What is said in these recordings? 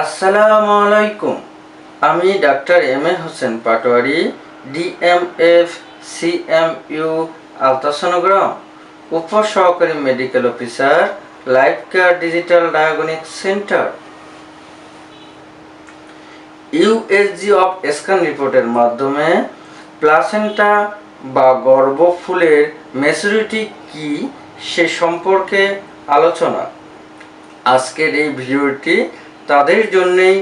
আসসালামু আলাইকুম। আমি doctor M A Hossain Patwari DMF CMU ultrasonogram, উপসহকারী medical officer, life care digital diagnostic centre. USG of scan রিপোর্টের মাধ্যমে প্লাসেন্টা বা গর্ভফুলের ম্যাচুরিটি কি সে সম্পর্কে আলোচনা। আজকের এই ভিডিওটি তাদের জন্যেই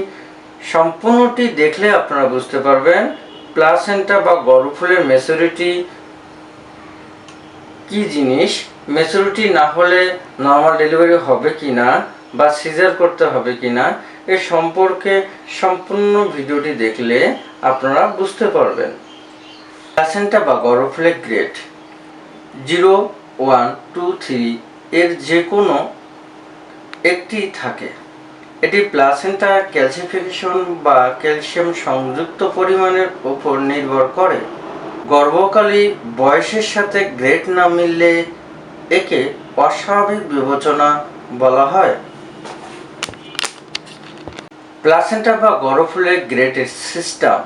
সম্পূর্ণটি দেখলে আপনারা বুঝতে পারবেন। প্লাসেন্টা বা গর্ভফুলের ম্যাচুরিটি কি জিনিস? ম্যাচুরিটি না হলে নর্মাল ডেলিভারি হবে কি না বা সিজার করতে হবে কি না এ সম্পর্কে সম্পূর্ণ ভিডিওটি দেখলে আপনারা বুঝতে পারবেন। প্লাসেন্টা বা গর্ভফুলের grade zero one two three এর যে কোনো একটি থাকে। এটি প্লাসেন্টা ক্যালসিফিকেশন বা ক্যালসিয়াম সংযুক্ত পরিমাণের উপর নির্ভর করে। গর্ভকালী বয়সের সাথে গ্রেড না মিললে একে অস্বাভাবিক বিবেচনা বলা হয়। প্লাসেন্টা বা গর্ভফুলের গ্রেটের সিস্টেম।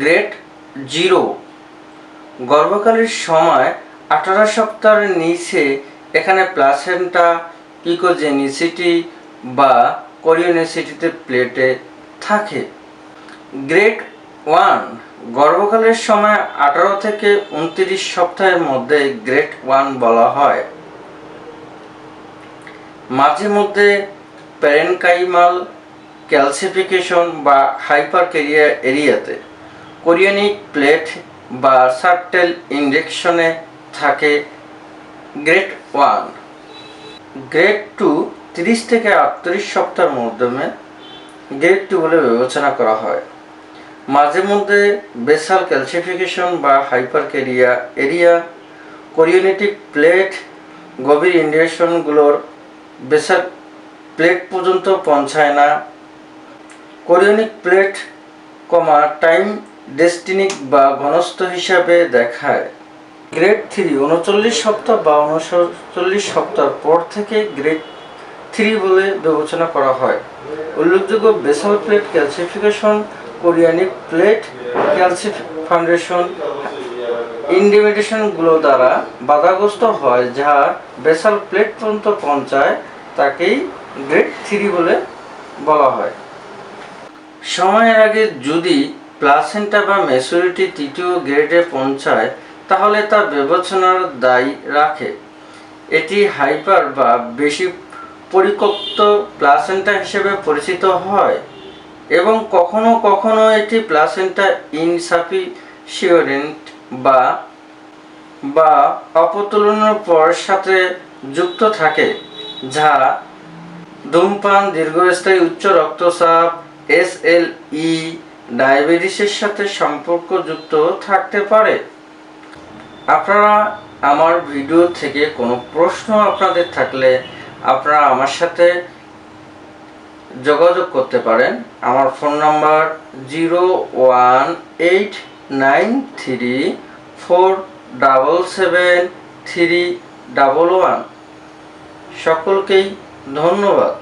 Grade zero. গর্ভকালের সময় আঠারো সপ্তাহের নিচে এখানে প্লাসেন্টা ইকোজেনিসিটি বা কোরিওনেসিটিতে প্লেটে থাকে। গ্রেড ওয়ান গর্ভকালের সময় আঠারো থেকে উনত্রিশ সপ্তাহের মধ্যে গ্রেড ওয়ান বলা হয়। মাঝে মধ্যে প্যারেনকাইমাল ক্যালসিফিকেশন বা হাইপার কেরিয়া এরিয়াতে কোরিয়ানিক প্লেট বা সার্টেল ইনজেকশনে থাকে গ্রেড ওয়ান। গ্রেড টু তিরিশ থেকে আটত্রিশ সপ্তাহের মাধ্যমে গ্রেড টু বলে বিবেচনা করা হয়। মাঝে মধ্যে বেসাল ক্যালসিফিকেশন বা হাইপার কেরিয়া এরিয়া, কোরিওনেটিক প্লেট, গভীর ইন্ডিয়েশনগুলোর বেসাল প্লেট পর্যন্ত পৌঁছায় না। কোরিওনিক প্লেট, কমা, টাইম ডেস্টিনিক বা ঘনস্থ হিসাবে দেখায়। গ্রেড থ্রি উনচল্লিশ সপ্তাহ বা উনচল্লিশ সপ্তাহ পর থেকে গ্রেড থ্রি বলে বিবেচনা করা হয়। উল্লেখযোগ্য basal plate, calcification, chorionic plate calcification ইন্ডিমিটেশনগুলো দ্বারা বাধাগ্রস্ত হয়, যা বেসাল প্লেট পর্যন্ত পৌঁছায়, তাকেই গ্রেড থ্রি বলে বলা হয়। সময়ের আগে যদি প্লাসেন্টা বা মেচুরিটি তৃতীয় গ্রেডে পৌঁছায়, তাহলে তা বিবেচনার দায়ী রাখে। এটি হাইপার বা বেশি পরিকক্ত প্লাসেন্টা হিসেবে পরিচিত হয় এবং কখনো কখনো এটি প্লাসেন্টা ইনসাফিসিয়েন্ট বা বা অপতুলনের পর সাথে যুক্ত থাকে, যা ধূমপান, দীর্ঘস্থায়ী উচ্চ রক্তচাপ, এস এল ই, ডায়াবেটিসের সাথে সম্পর্কযুক্ত থাকতে পারে। আপনারা আমার ভিডিও থেকে কোনো প্রশ্ন আপনাদের থাকলে আপনারা আমার সাথে যোগাযোগ করতে পারেন। আমার phone number zero one eight nine three four double seven three double one. সকলকেই ধন্যবাদ।